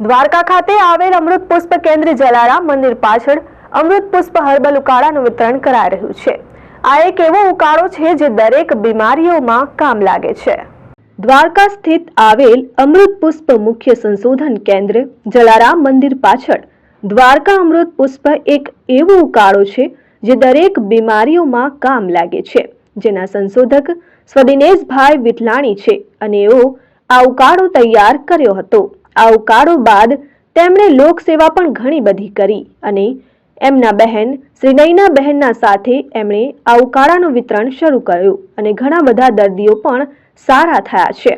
દ્વારકા ખાતે આવેલ અમૃત પુષ્પ કેન્દ્ર જલારામ મંદિર પાછળ અમૃત પુષ્પ હર્બલ ઉકાળાનું વિતરણ કરાઈ રહ્યું છે. આ એક એવો ઉકાળો છે જે દરેક બીમારીઓમાં કામ લાગે છે. દ્વારકા સ્થિત આવેલ અમૃત પુષ્પ મુખ્ય સંશોધન કેન્દ્ર જલારામ મંદિર પાછળ દ્વારકા અમૃત પુષ્પ એક એવો ઉકાળો છે જે દરેક બીમારીઓમાં કામ લાગે છે. જેના સંશોધક સ્વદિનેશભાઈ વિઠલાણી છે અને એઓ આ ઉકાળો તૈયાર કર્યો હતો. આ ઉકાળો બાદ તેમણે લોકસેવા પણ ઘણી બધી કરી અને એમના બહેન શ્રી નૈના બહેનના સાથે એમણે આ ઉકાળાનું વિતરણ શરૂ કર્યું અને ઘણા બધા દર્દીઓ પણ સારા થયા છે.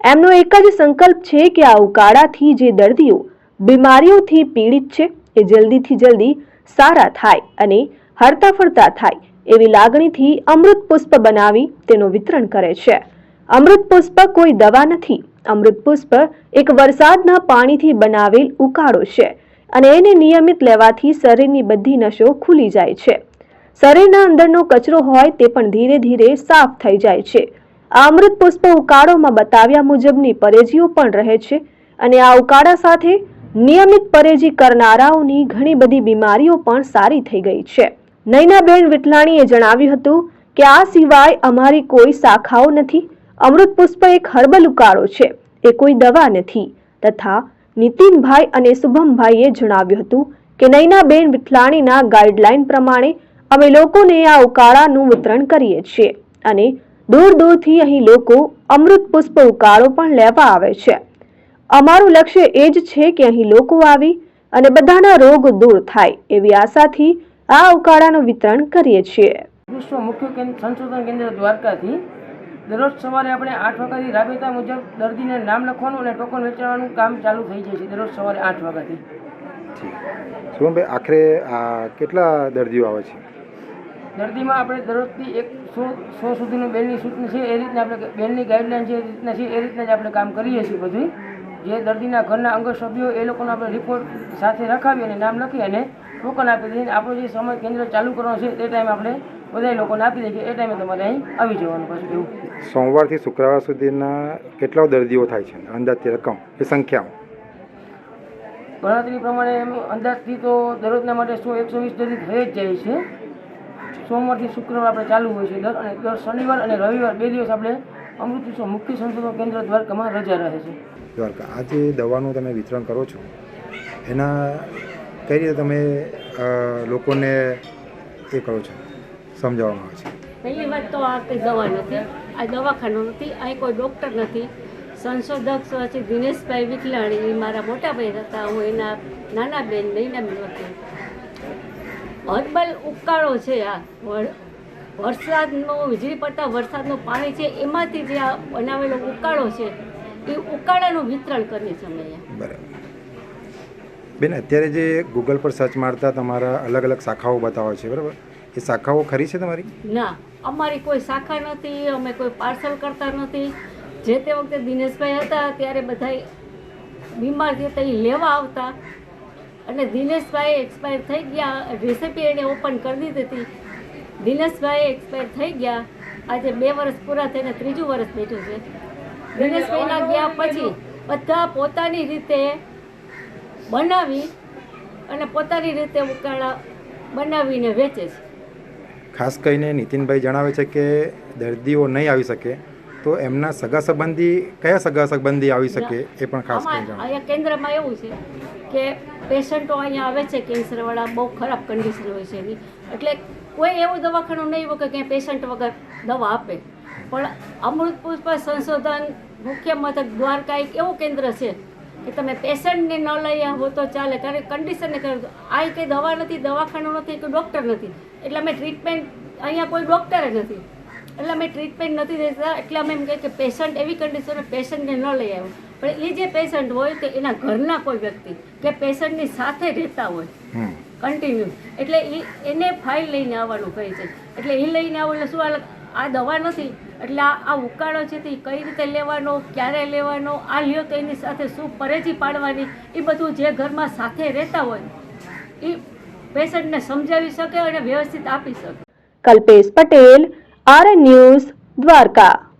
એમનો એક જ સંકલ્પ છે કે આ ઉકાળાથી જે દર્દીઓ બીમારીઓથી પીડિત છે એ જલ્દીથી જલ્દી સારા થાય અને હરતા ફરતા થાય એવી લાગણીથી અમૃત પુષ્પ બનાવી તેનું વિતરણ કરે છે. અમૃત પુષ્પ કોઈ દવા નથી અમૃત પુષ્પ એક વરસાદના પાણીથી બનાવેલ ઉકાળો છે અને એને નિયમિત લેવાથી શરીરની બધી નસો ખુલી જાય છે. શરીરના અંદરનો કચરો હોય તે પણ ધીરે ધીરે સાફ થઈ જાય છે. આ અમૃત પુષ્પ ઉકાળોમાં બતાવ્યા મુજબની પરેજીઓ પણ રહે છે અને આ ઉકાળા સાથે નિયમિત પરેજી કરનારાઓની ઘણી બધી બીમારીઓ પણ સારી થઈ ગઈ છે. નૈનાબેન વિટલાણીએ જણાવ્યું હતું કે આ સિવાય અમારી કોઈ શાખાઓ નથી. અમૃત પુષ્પ એક હર્બલ ઉકાળો છે. એ કોઈ દવા નથી. તથા નીતિનભાઈ અને શુભમભાઈએ જણાવ્યું હતું કે નૈનાબેન વિઠલાણીના ગાઈડલાઈન પ્રમાણે અમે લોકોને આ ઉકાળાનું વિતરણ કરીએ છીએ અને દૂર દૂરથી અહીં લોકો અમૃત પુષ્પ ઉકાળો પણ લેવા આવે છે. અમારું લક્ષ્ય એ જ છે કે અહીં લોકો આવી અને બધાના રોગ દૂર થાય એવી આશાથી આ ઉકાળાનું વિતરણ કરીએ છીએ. વિશ્વ મુખ્ય સંશોધન કેન્દ્ર દ્વારકાથી દરરોજ સવારે આપણે આઠ વાગ્યાથી રાબેતા મુજબ દર્દીને નામ લખવાનું અને ટોકન વેચવાનું કામ ચાલુ થઈ જાય છે દરરોજ સવારે આઠ વાગ્યાથી. શુભમભાઈ આખરે આ કેટલા દર્દીઓ આવે છે? દર્દીમાં આપણે દરરોજથી એક સો સો સુધીનું બેનની સૂચના છે એ રીતના આપણે બેનની ગાઈડલાઇન છે એ રીતના છે એ રીતના જ આપણે કામ કરીએ છીએ બધું. જે દર્દીના ઘરના અંગત સભ્યો એ લોકોનો આપણે રિપોર્ટ સાથે રખાવી અને નામ લખી અને ટોકન આપી દઈએ આપણું જે સમય કેન્દ્ર ચાલુ કરવાનું છે તે ટાઈમે આપણે બધા લોકોને આપી દઈએ. એ ટાઈમે તમારે અહીં આવી જવાનું પાછું એવું. સોમવારથી શુક્રવાર સુધીના કેટલા દર્દીઓ થાય છે? અંદાજથી રકમ એ સંખ્યાઓ. ગણતરી પ્રમાણે એમ અંદાજથી તો દરરોજના માટે સો એકસો વીસ દર્દી થઈ જ જાય છે. સોમવારથી શુક્રવાર આપણે ચાલુ હોય છે. દર અને દર શનિવાર અને રવિવાર બે દિવસ આપણે અમૃત મુખ્ય સંશોધન કેન્દ્ર દ્વારકામાં રજા રહે છે. દ્વારકા આ જે દવાનું તમે વિતરણ કરો છો એના કઈ રીતે તમે લોકોને એ કરો છો સમજાવવામાં આવે છે. પહેલી વાત તો આ કંઈ દવા નથી આ દવાખાનું નથી આ કોઈ ડૉક્ટર નથી. સંશોધક છે દિનેશભાઈ વિઠલાણી એ મારા મોટા ભાઈ હતા હું એના નાના બેન નૈના બેન હતી. હર્બલ ઉકાળો છે આ વરસાદનો વીજળી પડતા વરસાદનું પાણી છે એમાંથી જે આ બનાવેલો ઉકાળો છે એ ઉકાળાનું વિતરણ કરીએ છીએ અમે બરાબર. બેન અત્યારે જે ગૂગલ પર સર્ચ મારતા તમારા અલગ અલગ શાખાઓ બતાવે છે બરાબર? એ શાખાઓ ખરી છે તમારી? ના અમારી કોઈ શાખા નથી અમે કોઈ પાર્સલ કરતા નથી. જે તે વખતે દિનેશભાઈ હતા ત્યારે બધા બીમાર જે તે લેવા આવતા. અને દિનેશભાઈ એક્સપાયર થઈ ગયા રેસીપી એને ઓપન કરી દીધી હતી. દિનેશભાઈ એક્સપાયર થઈ ગયા આજે બે વર્ષ પૂરા થઈને ત્રીજું વર્ષ બેઠું છે. દિનેશભાઈના ગયા પછી બધા પોતાની રીતે બનાવી અને પોતાની રીતે ઉકાળા બનાવીને વેચે છે. ખાસ કરીને નીતિનભાઈ જણાવે છે કે દર્દીઓ નહીં આવી શકે તો એમના સગા સંબંધી કયા સગા સંબંધી આવી શકે એ પણ ખાસ અહીંયા કેન્દ્રમાં એવું છે કે પેશન્ટો અહીંયા આવે છે કેન્સરવાળા બહુ ખરાબ કન્ડિશન હોય છે એની. એટલે કોઈ એવું દવાખાનું નહીં હોય કે ક્યાંય પેશન્ટ વગર દવા આપે. પણ અમૃત પુષ્પ સંશોધન મુખ્ય મથક દ્વારકા એક એવું કેન્દ્ર છે કે તમે પેશન્ટને ન લઈ આવો તો ચાલે. કારણ કે કન્ડિશનને કરે. આ કંઈ દવા નથી દવાખાનું નથી કે ડૉક્ટર નથી. એટલે અમે ટ્રીટમેન્ટ અહીંયા કોઈ ડૉક્ટર નથી. એટલે અમે ટ્રીટમેન્ટ નથી દેતા. એટલે અમે એમ કહીએ કે પેશન્ટ એવી કન્ડિશન પેશન્ટને ન લઈ આવ્યો પણ એ જે પેશન્ટ હોય તો એના ઘરના કોઈ વ્યક્તિ કે પેશન્ટની સાથે રહેતા હોય. કન્ટિન્યુ એટલે એ એને ફાઇલ લઈને આવવાનું કહે છે. એટલે એ લઈને આવો એટલે શું આ દવા નથી. એટલે આ ઉકાળો છે તે કઈ રીતે લેવાનો, ક્યારે લેવાનો, આ લ્યો તો એની સાથે શું પરેજી પાડવાની, એ બધું જે ઘરમાં સાથે રહેતા હોય, એ પેશન્ટને સમજાવી શકે અને વ્યવસ્થિત આપી શકે. Kalpesh Patel R news Dwarka.